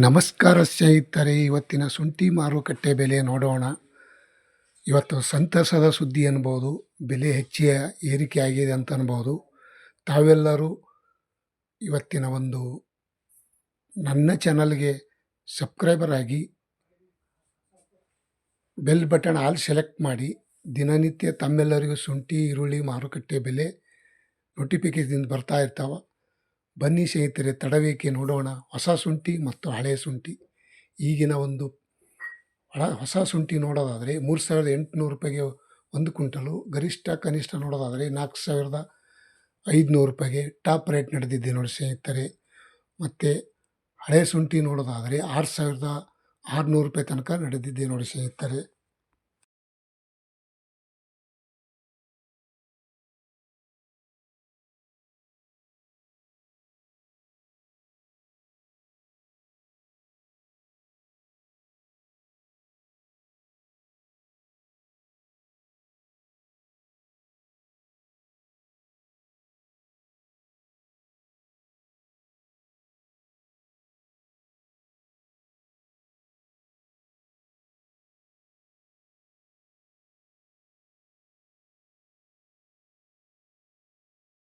ನಮಸ್ಕಾರ ಸ್ನೇಹಿತರೆ, ಇವತ್ತಿನ ಶುಂಠಿ ಮಾರುಕಟ್ಟೆ ಬೆಲೆ ನೋಡೋಣ. ಇವತ್ತು ಸಂತಸದ ಸುದ್ದಿ ಅನ್ಬೋದು, ಬೆಲೆ ಹೆಚ್ಚಿಯ ಏರಿಕೆ ಆಗಿದೆ ಅಂತ ಅನ್ಬೋದು. ತಾವೆಲ್ಲರೂ ಇವತ್ತಿನ ಒಂದು ನನ್ನ ಚಾನಲ್ಗೆ ಸಬ್ಸ್ಕ್ರೈಬರ್ ಆಗಿ ಬೆಲ್ ಬಟನ್ ಆಲ್ ಸೆಲೆಕ್ಟ್ ಮಾಡಿ. ದಿನನಿತ್ಯ ತಮ್ಮೆಲ್ಲರಿಗೂ ಶುಂಠಿ, ಈರುಳ್ಳಿ ಮಾರುಕಟ್ಟೆ ಬೆಲೆ ನೋಟಿಫಿಕೇಶನ್ ಬರ್ತಾ ಇರ್ತಾವ. ಬನ್ನಿ ಸ್ನೇಹಿತರೆ, ತಡವೇಕೆ ನೋಡೋಣ. ಹೊಸ ಶುಂಠಿ ಮತ್ತು ಹಳೆ ಶುಂಠಿ ಈಗಿನ ಒಂದು ಹಳ ಹೊಸ ಶುಂಠಿ ನೋಡೋದಾದರೆ ಮೂರು ಸಾವಿರದ ಎಂಟುನೂರು ರೂಪಾಯಿಗೆ ಒಂದು ಕ್ವಿಂಟಲು, ಗರಿಷ್ಠ ಕನಿಷ್ಠ ನೋಡೋದಾದರೆ ನಾಲ್ಕು ಸಾವಿರದ ಐದುನೂರು ರೂಪಾಯಿಗೆ ಟಾಪ್ ರೇಟ್ ನಡೆದಿದೆ ನೋಡಿ ಸ್ನೇಹಿತರೆ. ಮತ್ತು ಹಳೆ ಶುಂಠಿ ನೋಡೋದಾದರೆ ಆರು ಸಾವಿರದ ಆರುನೂರು ರೂಪಾಯಿ ತನಕ ನಡೆದಿದ್ದೆ ನೋಡಿ ಸ್ನೇಹಿತರೆ.